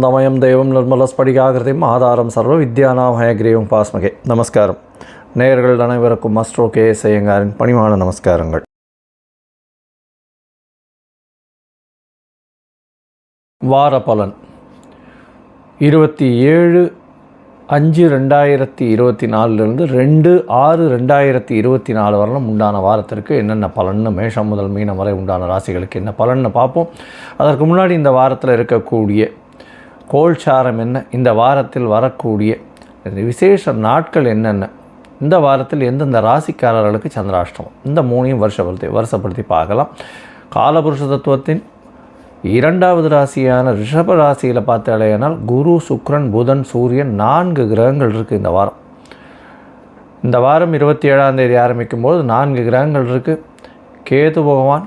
ஞானானந்தமயம் தெய்வம் நிர்மலஸ்படிகாகிருதிம் ஆதாரம் சர்வ வித்யானாமயகிரீவம் பாஸ்மகே. நமஸ்காரம். நேயர்கள் அனைவருக்கும் அஸ்ட்ரோ கே எஸ் ஐயங்காரின் பணிவான நமஸ்காரங்கள். வார பலன். இருபத்தி ஏழு அஞ்சு ரெண்டாயிரத்தி இருபத்தி நாலுலேருந்து ரெண்டு ஆறு ரெண்டாயிரத்தி இருபத்தி நாலு வரலும் உண்டான வாரத்திற்கு என்னென்ன பலன்னு மேஷம் முதல் மீனம் வரை உண்டான ராசிகளுக்கு என்ன பலன்னு பார்ப்போம். அதற்கு முன்னாடி இந்த வாரத்தில் இருக்கக்கூடிய கோல்சாரம் என்ன? இந்த வாரத்தில் வரக்கூடிய விசேஷ நாட்கள் என்னென்ன? இந்த வாரத்தில் எந்தெந்த ராசிக்காரர்களுக்கு சந்திராஷ்டமம்? இந்த மூணையும் வருஷப்படுத்தி வருஷப்படுத்தி பார்க்கலாம். காலபுருஷ தத்துவத்தின் இரண்டாவது ராசியான ரிஷப ராசியில் பார்த்தாலேனால் குரு சுக்ரன் புதன் சூரியன் நான்கு கிரகங்கள் இருக்குது இந்த வாரம். இந்த வாரம் இருபத்தி ஏழாம் தேதி ஆரம்பிக்கும் போது நான்கு கிரகங்கள் இருக்குது கேது பகவான்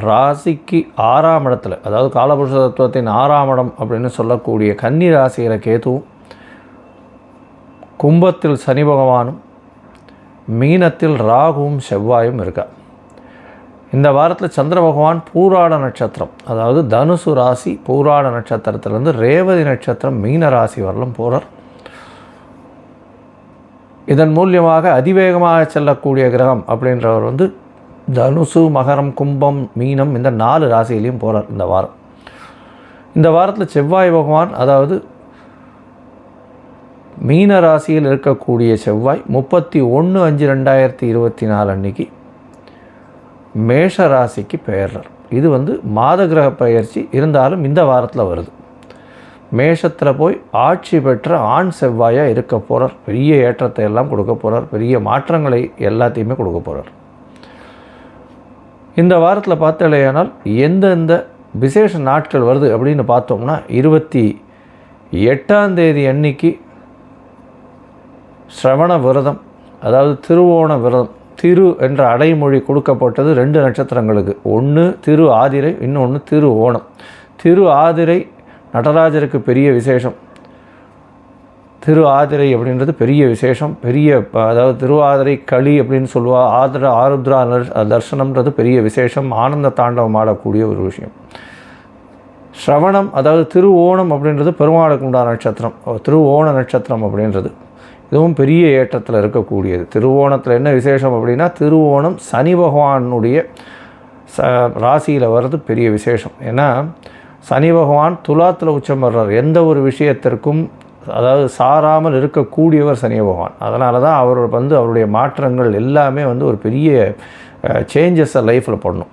ராசிக்கு ஆறாம் இடத்துல அதாவது காலபுருஷ தத்துவத்தின் ஆறாம் இடம் அப்படின்னு சொல்லக்கூடிய கன்னி ராசியில் கேதுவும் கும்பத்தில் சனி பகவானும் மீனத்தில் ராகுவும் செவ்வாயும் இருக்கா. இந்த வாரத்தில் சந்திர பகவான் பூராட நட்சத்திரம் அதாவது தனுசு ராசி பூராட நட்சத்திரத்திலேருந்து ரேவதி நட்சத்திரம் மீன ராசி வரலும் போகிறார் இதன் மூலியமாக அதிவேகமாக செல்லக்கூடிய கிரகம் அப்படின்றவர் வந்து தனுசு மகரம் கும்பம் மீனம் இந்த நாலு ராசியிலையும் போகிறார் இந்த வாரம். இந்த வாரத்தில் செவ்வாய் பகவான் அதாவது மீன ராசியில் இருக்கக்கூடிய செவ்வாய் முப்பத்தி ஒன்று அஞ்சு ரெண்டாயிரத்தி இருபத்தி நாலு அன்னைக்கு மேஷ ராசிக்கு பெயர்றார். இது வந்து மாத கிரக பயிற்சி இருந்தாலும் இந்த வாரத்தில் வருது. மேஷத்தில் போய் ஆட்சி பெற்ற ஆண் செவ்வாயாக இருக்க போகிறார் பெரிய ஏற்றத்தை எல்லாம் கொடுக்க போகிறார் பெரிய மாற்றங்களை எல்லாத்தையுமே கொடுக்க போகிறார் இந்த வாரத்தில் பார்த்தாலேயானால் எந்தெந்த விசேஷ நாட்கள் வருது அப்படின்னு பார்த்தோம்னா இருபத்தி எட்டாம் தேதி அன்னைக்கு ஸ்ரவண விரதம் அதாவது திருவோண விரதம் திரு என்ற அடைமொழி கொடுக்கப்பட்டது ரெண்டு நட்சத்திரங்களுக்கு. ஒன்று திரு ஆதிரை இன்னொன்று திரு ஓணம். திரு ஆதிரை நடராஜருக்கு பெரிய விசேஷம். திரு ஆதிரை அப்படின்றது பெரிய விசேஷம். பெரிய அதாவது திருவாதிரை களி அப்படின்னு சொல்லுவா ஆதிர ஆருத்ரா தர்சனம்ன்றது பெரிய விசேஷம். ஆனந்த தாண்டவம் ஆடக்கூடிய ஒரு விஷயம். ஸ்ரவணம் அதாவது திரு ஓணம் அப்படின்றது பெருமாளுக்கு உண்டான நட்சத்திரம். திரு ஓண நட்சத்திரம் அப்படின்றது. இதுவும் பெரிய ஏற்றத்தில் இருக்கக்கூடியது. திருவோணத்தில் என்ன விசேஷம் அப்படின்னா திருவோணம் சனி பகவானுடைய ச ராசியில் வர்றது பெரிய விசேஷம். ஏன்னா சனி பகவான் துலாத்தில் உச்சம் வர்றார். எந்த ஒரு விஷயத்திற்கும் அதாவது சாராமல் இருக்கக்கூடியவர் சனி பகவான். அதனால தான் அவர் வந்து அவருடைய மாற்றங்கள் எல்லாமே வந்து ஒரு பெரிய சேஞ்சஸை லைஃப்பில் பண்ணும்.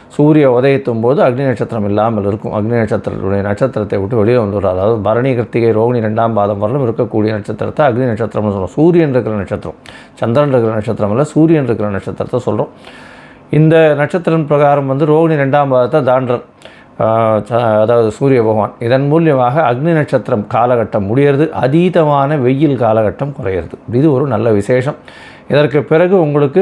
சூரிய உதயத்தும் போது அக்னி நட்சத்திரம் இல்லாமல் இருக்கும். அக்னி நட்சத்திரத்துடைய நட்சத்திரத்தை விட்டு வெளியே வந்துடும் அதாவது பரணி கிருத்திகை ரோகிணி ரெண்டாம் பாதம் வரலும் இருக்கக்கூடிய நட்சத்திரத்தை அக்னி நட்சத்திரம்னு சொல்கிறோம் சூரியன் இருக்கிற நட்சத்திரம் சந்திரன் இருக்கிற நட்சத்திரம் இல்லை சூரியன் இருக்கிற நட்சத்திரத்தை சொல்கிறோம் இந்த நட்சத்திரம் பிரகாரம் வந்து ரோகிணி ரெண்டாம் பாதத்தை தாண்டர் அதாவது சூரிய பகவான். இதன் மூலியமாக அக்னி நட்சத்திரம் காலகட்டம் முடியறது. அதீதமான வெயில் காலகட்டம் குறையிறது. இது ஒரு நல்ல விசேஷம். இதற்கு பிறகு உங்களுக்கு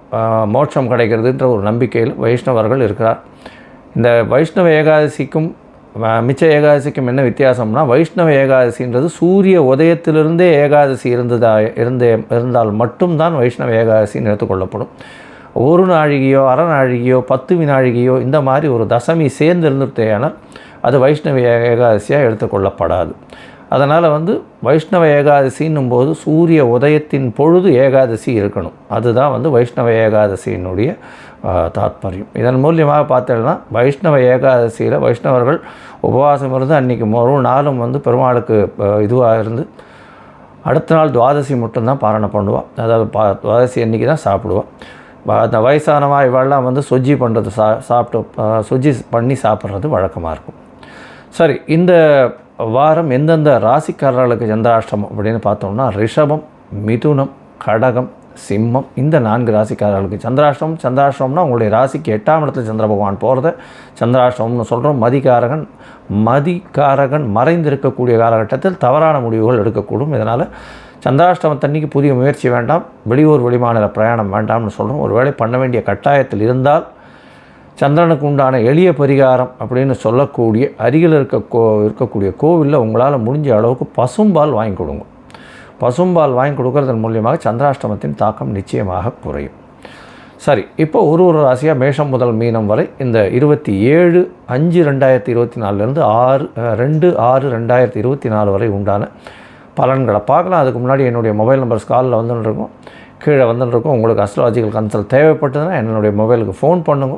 மோட்சம் கிடைக்கிறதுன்ற ஒரு நம்பிக்கையில் வைஷ்ணவர்கள் இருக்கிறார். இந்த வைஷ்ணவ ஏகாதசிக்கும் மிச்ச ஏகாதசிக்கும் என்ன வித்தியாசம்னா வைஷ்ணவ ஏகாதசின்றது சூரிய உதயத்திலிருந்தே ஏகாதசி இருந்ததா இருந்தே இருந்தால் மட்டும்தான் வைஷ்ணவ ஏகாதசின்னு எடுத்துக்கொள்ளப்படும். ஒரு நாழிகையோ அரை நாழிகையோ பத்து வினாழிகையோ இந்த மாதிரி ஒரு தசமி சேர்ந்து இருந்துட்டேயானால் அது வைஷ்ணவ ஏகாதசியாக எடுத்துக்கொள்ளப்படாது. அதனால் வந்து வைஷ்ணவ ஏகாதசின்னும் போது சூரிய உதயத்தின் பொழுது ஏகாதசி இருக்கணும். அதுதான் வந்து வைஷ்ணவ ஏகாதசியினுடைய தாத்பரியம். இதன் மூலியமாக பார்த்தோம்னா வைஷ்ணவ ஏகாதசியில் வைஷ்ணவர்கள் உபவாசம் இருந்து அன்றைக்கி ஒரு நாளும் வந்து பெருமாளுக்கு இதுவாக இருந்து அடுத்த நாள் துவாதசி மட்டும்தான் பாரணை பண்ணுவாள் அதாவது பா துவாதசி அன்றைக்கி தான் சாப்பிடுவாள் வ- அந்த வயசானவா இவெல்லாம் வந்து சொஜ்ஜி பண்ணுறது சா சாப்பிட்டு சுஜ்ஜி சொஜ்ஜி பண்ணி சாப்பிட்றது வழக்கமாக இருக்கும். சரி இந்த வாரம் எந்தெந்த ராசிக்காரர்களுக்கு சந்திராஷ்டமம் அப்படின்னு பார்த்தோம்னா ரிஷபம் மிதுனம் கடகம் சிம்மம் இந்த நான்கு ராசிக்காரர்களுக்கு சந்திராஷ்டமம். சந்திராஷ்டமம்னா உங்களுடைய ராசிக்கு எட்டாம் இடத்துல சந்திர பகவான் போகிறத சந்திராஷ்டமம்னு சொல்கிறோம் மதிகாரகன். மதிகாரகன் மறைந்திருக்கக்கூடிய காலகட்டத்தில் தவறான முடிவுகள் எடுக்கக்கூடும். இதனால் சந்திராஷ்டமத்தன்னைக்கு புதிய முயற்சி வேண்டாம். வெளியூர் வெளிமாநில பிரயாணம் வேண்டாம்னு சொல்கிறோம் ஒருவேளை பண்ண வேண்டிய கட்டாயத்தில் இருந்தால் சந்திரனுக்கு உண்டான எளிய பரிகாரம் அப்படின்னு சொல்லக்கூடிய அருகில் இருக்க கோ இருக்கக்கூடிய கோவிலில் உங்களால் முடிஞ்ச அளவுக்கு பசும்பால் வாங்கி கொடுங்க. பசும்பால் வாங்கி கொடுக்கறதன் மூலியமாக சந்திராஷ்டமத்தின் தாக்கம் நிச்சயமாக குறையும். சரி இப்போ ஒரு ஒரு ராசியாக மேஷம் முதல் மீனம் வரை இந்த இருபத்தி ஏழு அஞ்சு ரெண்டாயிரத்தி இருபத்தி நாலுலேருந்து ஆறு ரெண்டு ஆறு ரெண்டாயிரத்தி இருபத்தி நாலு வரை உண்டான பலன்களை பார்க்கலாம். அதுக்கு முன்னாடி என்னுடைய மொபைல் நம்பர் காலில் வந்துன்னு இருக்கும் கீழே வந்துட்டுருக்கோம் இருக்கும் உங்களுக்கு அஸ்ட்ராலஜிக்கல் கன்சல்ட் தேவைப்பட்டதுன்னா என்னுடைய மொபைலுக்கு ஃபோன் பண்ணுங்க.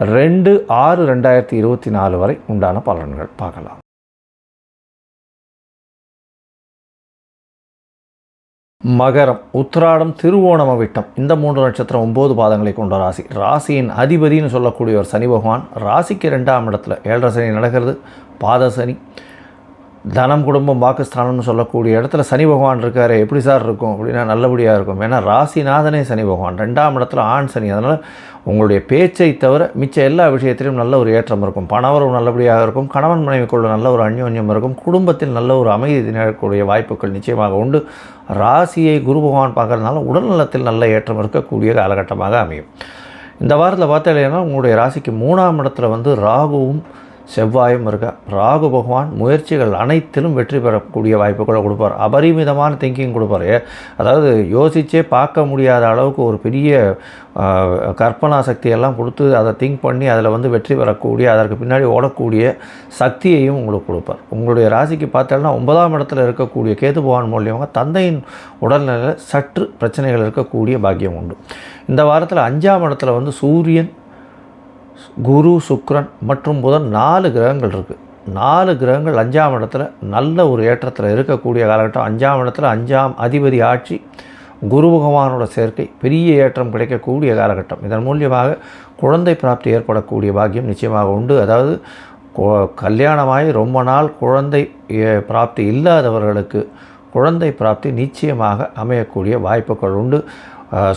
ரெண்டு ஆறு ரெண்டாயிரத்தி இருபத்தி நாலு வரை உண்டான பலன்கள் பார்க்கலாம். மகரம் உத்திராடம் திருவோணம விட்டம் இந்த மூன்று நட்சத்திரம் ஒம்பது பாதங்களை கொண்ட ராசி. ராசியின் அதிபதினு சொல்லக்கூடிய ஒரு சனி பகவான் ராசிக்கு ரெண்டாம் இடத்துல ஏழரை சனி நடக்கிறது பாத சனி தனம் குடும்பம் பாகிஸ்தானம்னு சொல்லக்கூடிய இடத்துல சனி பகவான் இருக்காரு. எப்படி சார் இருக்கும்? அப்படின்னா நல்லபடியாக இருக்கும். ஏன்னா ராசிநாதனே சனி பகவான். ரெண்டாம் இடத்துல ஆண் சனி. அதனால் உங்களுடைய பேச்சை தவிர மிச்ச எல்லா விஷயத்திலும் நல்ல ஒரு ஏற்றம் இருக்கும். பணவரவு நல்லபடியாக இருக்கும். கணவன் மனைவிக்குள்ள நல்ல ஒரு அந்யோன்யம் இருக்கும். குடும்பத்தில் நல்ல ஒரு அமைதி நிகழக்கூடிய வாய்ப்புகள் நிச்சயமாக உண்டு. ராசியை குரு பகவான் பார்க்கறதுனால உடல்நலத்தில் நல்ல ஏற்றம் இருக்கக்கூடிய காலகட்டமாக அமையும். இந்த வாரத்தில் பார்த்தீங்கன்னா உங்களுடைய ராசிக்கு மூணாம் இடத்துல வந்து ராகுவும் செவ்வாயும் இருக்கா ராகு பகவான் முயற்சிகள் அனைத்திலும் வெற்றி பெறக்கூடிய வாய்ப்புகளை கொடுப்பார். அபரிமிதமான திங்கிங் கொடுப்பார். அதாவது யோசிச்சே பார்க்க முடியாத அளவுக்கு ஒரு பெரிய கற்பனா சக்தியெல்லாம் கொடுத்து அதை திங்க் பண்ணி அதில் வந்து வெற்றி பெறக்கூடிய அதற்கு பின்னாடி ஓடக்கூடிய சக்தியையும் உங்களுக்கு கொடுப்பார். உங்களுடைய ராசிக்கு பார்த்தோன்னா ஒன்பதாம் இடத்துல இருக்கக்கூடிய கேது பகவான் மூலியமாக தந்தையின் உடல்நிலை சற்று பிரச்சனைகள் இருக்கக்கூடிய பாக்கியம் உண்டு. இந்த வாரத்தில் அஞ்சாம் இடத்துல வந்து சூரியன் குரு சுக்ரன் மற்றும் புதன் நாலு கிரகங்கள் இருக்குது நாலு கிரகங்கள் அஞ்சாம் இடத்துல நல்ல ஒரு ஏற்றத்தில் இருக்கக்கூடிய காலகட்டம். அஞ்சாம் இடத்துல அஞ்சாம் அதிபதி ஆட்சி குரு பகவானோட சேர்க்கை பெரிய ஏற்றம் கிடைக்கக்கூடிய காலகட்டம். இதன் மூலியமாக குழந்தை பிராப்தி ஏற்படக்கூடிய பாக்கியம் நிச்சயமாக உண்டு. அதாவது கல்யாணமாகி ரொம்ப நாள் குழந்தை பிராப்தி இல்லாதவர்களுக்கு குழந்தை பிராப்தி நிச்சயமாக அமையக்கூடிய வாய்ப்புகள் உண்டு.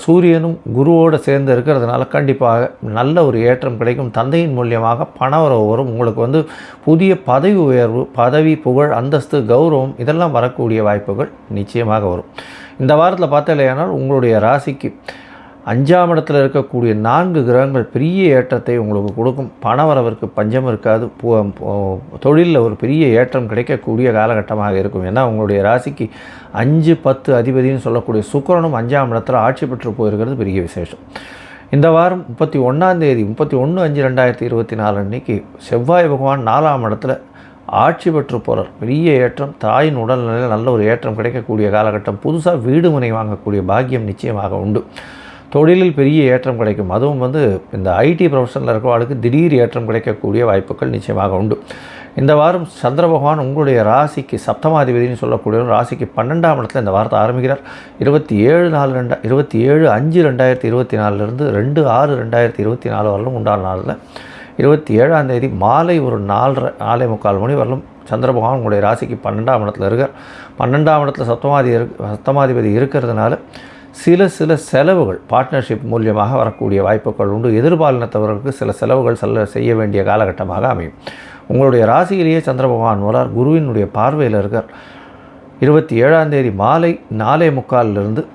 சூரியனும் குருவோடு சேர்ந்து இருக்கிறதுனால கண்டிப்பாக நல்ல ஒரு ஏற்றம் கிடைக்கும். தந்தையின் மூலியமாக பணவரவு வரும் உங்களுக்கு வந்து புதிய பதவி உயர்வு பதவி புகழ் அந்தஸ்து கௌரவம் இதெல்லாம் வரக்கூடிய வாய்ப்புகள் நிச்சயமாக வரும். இந்த வாரத்தில் பார்த்தலையானால் உங்களுடைய ராசிக்கு அஞ்சாம் இடத்துல இருக்கக்கூடிய நான்கு கிரகங்கள் பெரிய ஏற்றத்தை உங்களுக்கு கொடுக்கும். பணவரவிற்கு பஞ்சம் இருக்காது. தொழிலில் ஒரு பெரிய ஏற்றம் கிடைக்கக்கூடிய காலகட்டமாக இருக்கும். ஏன்னா உங்களுடைய ராசிக்கு அஞ்சு பத்து அதிபதினு சொல்லக்கூடிய சுக்கரனும் அஞ்சாம் இடத்துல ஆட்சி பெற்று போயிருக்கிறது பெரிய விசேஷம். இந்த வாரம் முப்பத்தி ஒன்றாம் தேதி முப்பத்தி ஒன்று அஞ்சு ரெண்டாயிரத்தி இருபத்தி நாலு அன்னைக்கு செவ்வாய் பகவான் நாலாம் இடத்துல ஆட்சி பெற்று போகிறார் பெரிய ஏற்றம் தாயின் உடல்நிலையில் நல்ல ஒரு ஏற்றம் கிடைக்கக்கூடிய காலகட்டம். புதுசாக வீடு மனை வாங்கக்கூடிய பாக்கியம் நிச்சயமாக உண்டு. தொழிலில் பெரிய ஏற்றம் கிடைக்கும். அதுவும் வந்து இந்த ஐடி ப்ரொஃபஷனில் இருக்கிறவர்களுக்கு திடீர் ஏற்றம் கிடைக்கக்கூடிய வாய்ப்புகள் நிச்சயமாக உண்டு. இந்த வாரம் சந்திர பகவான் உங்களுடைய ராசிக்கு சப்தமாதிபதினு சொல்லக்கூடிய ராசிக்கு பன்னெண்டாம் இடத்துல இந்த வாரத்தை ஆரம்பிக்கிறார். இருபத்தி ஏழு நாலு ரெண்டா இருபத்தி ஏழு அஞ்சு ரெண்டாயிரத்தி இருபத்தி நாலுலேருந்து ரெண்டு ஆறு ரெண்டாயிரத்தி இருபத்தி நாலு வரலும் உண்டான நாளில். இருபத்தி ஏழாம் தேதி மாலை ஒரு நாலரை நாலே முக்கால் மணி வரலும் சந்திர பகவான் உங்களுடைய ராசிக்கு பன்னெண்டாம் இடத்துல இருக்கார். பன்னெண்டாம் இடத்துல சப்தமாதி இரு சப்தமாதிபதி இருக்கிறதுனால சில சில செலவுகள் பார்ட்னர்ஷிப் மூலியமாக வரக்கூடிய வாய்ப்புகள் உண்டு. எதிர்பாலினத்தவர்களுக்கு சில செலவுகள் செல்ல செய்ய வேண்டிய காலகட்டமாக அமையும். உங்களுடைய ராசியிலேயே சந்திர பகவான் வரார். குருவினுடைய பார்வையில் இருக்கார். இருபத்தி ஏழாம் தேதி மாலை நாலே முக்காலிலிருந்து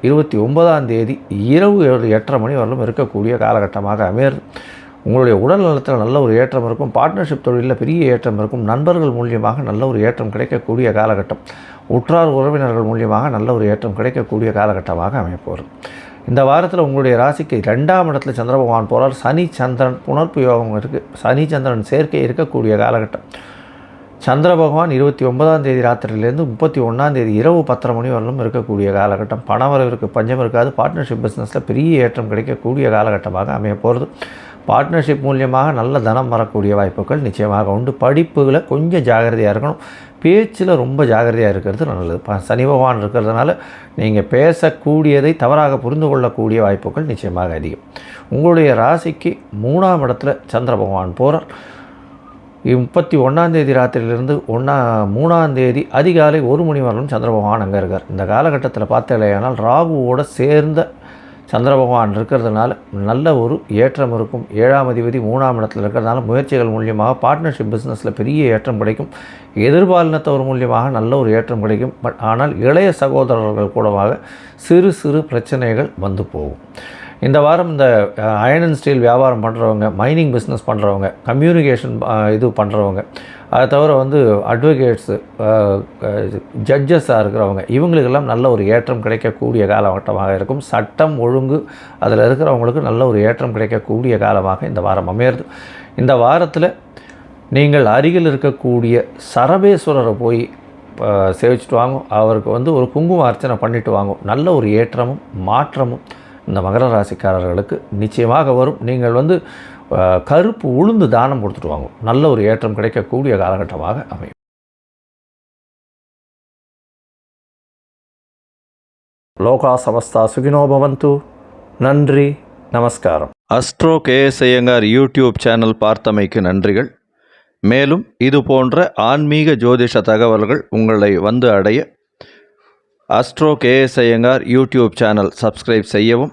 இருபத்தி ஒன்பதாம் தேதி இரவு எட்டரை மணி வரலும் இருக்கக்கூடிய காலகட்டமாக அமையிறது உங்களுடைய உடல் நலத்தில் நல்ல ஒரு ஏற்றம் இருக்கும். பார்ட்னர்ஷிப் தொழிலில் பெரிய ஏற்றம் இருக்கும். நண்பர்கள் மூலியமாக நல்ல ஒரு ஏற்றம் கிடைக்கக்கூடிய காலகட்டம். உற்றார் உறவினர்கள் மூலியமாக நல்ல ஒரு ஏற்றம் கிடைக்கக்கூடிய காலகட்டமாக அமையப்போகிறது இந்த வாரத்தில் உங்களுடைய ராசிக்கு ரெண்டாம் இடத்துல சந்திர பகவான் போகிறார் சனி சந்திரன் புனர்ப்பு யோகம் இருக்குது சனி சந்திரன் சேர்க்கை இருக்கக்கூடிய காலகட்டம். சந்திர பகவான் இருபத்தி ஒன்பதாம் தேதி ராத்திரியிலேருந்து முப்பத்தி ஒன்றாம் தேதி இரவு பத்தரை மணி வரலும் இருக்கக்கூடிய காலகட்டம். பணவரவிற்கு பஞ்சம் இருக்காது. பார்ட்னர்ஷிப் பிஸ்னஸில் பெரிய ஏற்றம் கிடைக்கக்கூடிய காலகட்டமாக அமைய போகிறது பார்ட்னர்ஷிப் மூலியமாக நல்ல தனம் வரக்கூடிய வாய்ப்புகள் நிச்சயமாக உண்டு. படிப்புகளை கொஞ்சம் ஜாகிரதையாக இருக்கணும். பேச்சில் ரொம்ப ஜாகிரதையாக இருக்கிறது நல்லது. ப சனி பகவான் இருக்கிறதுனால நீங்கள் பேசக்கூடியதை தவறாக புரிந்து கொள்ளக்கூடிய வாய்ப்புகள் நிச்சயமாக அதிகம். உங்களுடைய ராசிக்கு மூணாம் இடத்துல சந்திர பகவான் போகிறார் முப்பத்தி ஒன்றாந்தேதி ராத்திரியிலிருந்து ஒன்றா மூணாந்தேதி அதிகாலை ஒரு மணி வரலும் சந்திர பகவான் அங்கே இருக்கார். இந்த காலகட்டத்தில் பார்த்தாலேயானால் ராகுவோட சேர்ந்த சந்திர பகவான் இருக்கிறதுனால நல்ல ஒரு ஏற்றம் இருக்கும். ஏழாம் அதிபதி மூணாம் இடத்துல இருக்கிறதுனால முயற்சிகள் மூலியமாக பார்ட்னர்ஷிப் பிஸ்னஸில் பெரிய ஏற்றம் கிடைக்கும். எதிர்பாலினத்தவர் மூலியமாக நல்ல ஒரு ஏற்றம் கிடைக்கும். பட் ஆனால் இளைய சகோதரர்கள் கூடமாக சிறு சிறு பிரச்சனைகள் வந்து போகும். இந்த வாரம் இந்த அயன் அண்ட் ஸ்டீல் வியாபாரம் பண்ணுறவங்க மைனிங் பிஸ்னஸ் பண்ணுறவங்க கம்யூனிகேஷன் இது பண்ணுறவங்க அதை தவிர வந்து அட்வொகேட்ஸு ஜட்ஜஸாக இருக்கிறவங்க இவங்களுக்கெல்லாம் நல்ல ஒரு ஏற்றம் கிடைக்கக்கூடிய காலகட்டமாக இருக்கும். சட்டம் ஒழுங்கு அதில் இருக்கிறவங்களுக்கு நல்ல ஒரு ஏற்றம் கிடைக்கக்கூடிய காலமாக இந்த வாரம் அமையிறது. இந்த வாரத்தில் நீங்கள் அருகில் இருக்கக்கூடிய சரபேஸ்வரரை போய் சேவிச்சுட்டு வாங்கும் அவருக்கு வந்து ஒரு குங்கும அர்ச்சனை பண்ணிட்டு வாங்கும் நல்ல ஒரு ஏற்றமும் மாற்றமும் இந்த மகர ராசிக்காரர்களுக்கு நிச்சயமாக வரும். நீங்கள் வந்து கருப்பு உளுந்து தானம் கொடுத்துட்டு வாங்க. நல்ல ஒரு ஏற்றம் கிடைக்கக்கூடிய காலகட்டமாக அமையும். லோகா சமஸ்தா சுகினோபவந்து நன்றி நமஸ்காரம். Astro KS Iyengar YouTube channel பார்த்தமைக்கு நன்றிகள். மேலும் இது போன்ற ஆன்மீக ஜோதிஷ தகவல்கள் உங்களை வந்து அடைய Astro KS Iyengar YouTube channel subscribe செய்யவும்